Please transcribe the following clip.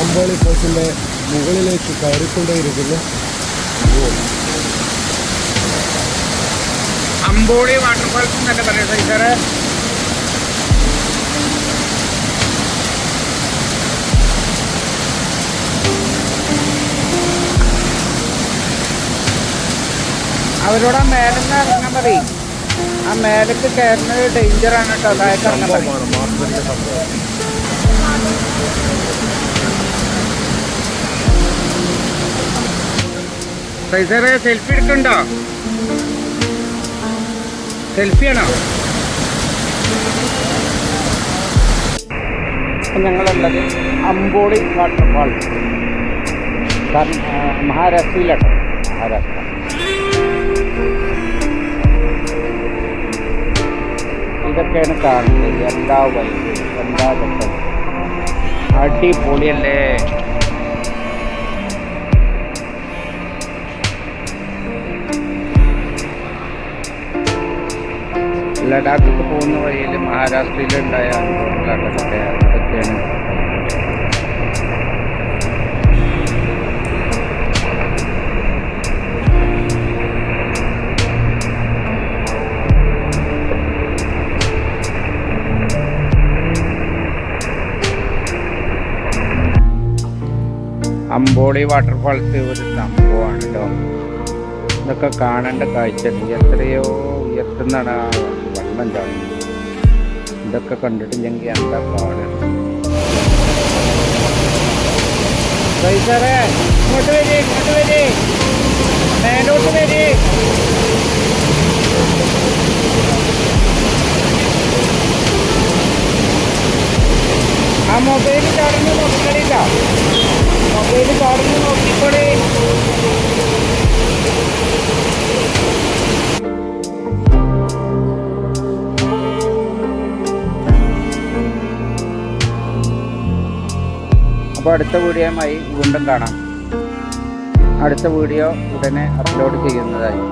അമ്പോളി ഫോഴ്സിന്റെ മുകളിലേക്ക് കയറിക്കൊണ്ടേയിരിക്കുന്നു. അമ്പോളി വാട്ടർഫാൾസ് എന്നല്ലേ പറയുന്നത് സാറേ അവരോട് ആ മേലെന്ന് ഇറങ്ങാൻ പറയും. ആ മേലേക്ക് കയറുന്നത് ഡേഞ്ചറാണ് കേട്ടോ താഴെ ഇറങ്ങാൻ പറയും സംഭവമാണ് മാർബിളിന്റെ സംഭവം സാറേ സെൽഫി എടുക്കണ്ടോ? സെൽഫി ആണോ? ഇപ്പം ഞങ്ങളുള്ളത് അമ്പോളി വാട്ടർഫാൾ മഹാരാഷ്ട്രയിലാട്ടോ മഹാരാഷ്ട്ര. ഇതൊക്കെയാണ് കാണുന്നത്. എന്താ വൈകി എന്താ ഘട്ടം? അടിപൊളിയല്ലേ? ലഡാഖിക്ക് പോകുന്ന വഴിയിൽ മഹാരാഷ്ട്രയിലുണ്ടായ അനുഭവങ്ങളാണ് അതൊക്കെ അതൊക്കെയാണ്. അമ്പോളി വാട്ടർഫാൾസ് ഒരു സംഭവമാണ് കേട്ടോ ഇതൊക്കെ കാണേണ്ട കാഴ്ച. എത്രയോ ഉയർത്തുന്നതാണ് ആ വെള്ളം ചാടുന്നത് ഇതൊക്കെ കണ്ടിട്ടില്ലെങ്കിൽ എന്താ പാട്? സാറേ ഇങ്ങോട്ട് വരി ഇങ്ങോട്ട് വരി. മേലോട്ട് വരി. ആ മൊബൈൽ ചാടുന്നു നോക്കിക്കളില്ല മൊബൈൽ ചാടുന്നു നോക്കിക്കോളി. അപ്പോൾ അടുത്ത വീഡിയോയുമായി വീണ്ടും കാണാം. അടുത്ത വീഡിയോ ഉടനെ അപ്ലോഡ് ചെയ്യുന്നതായി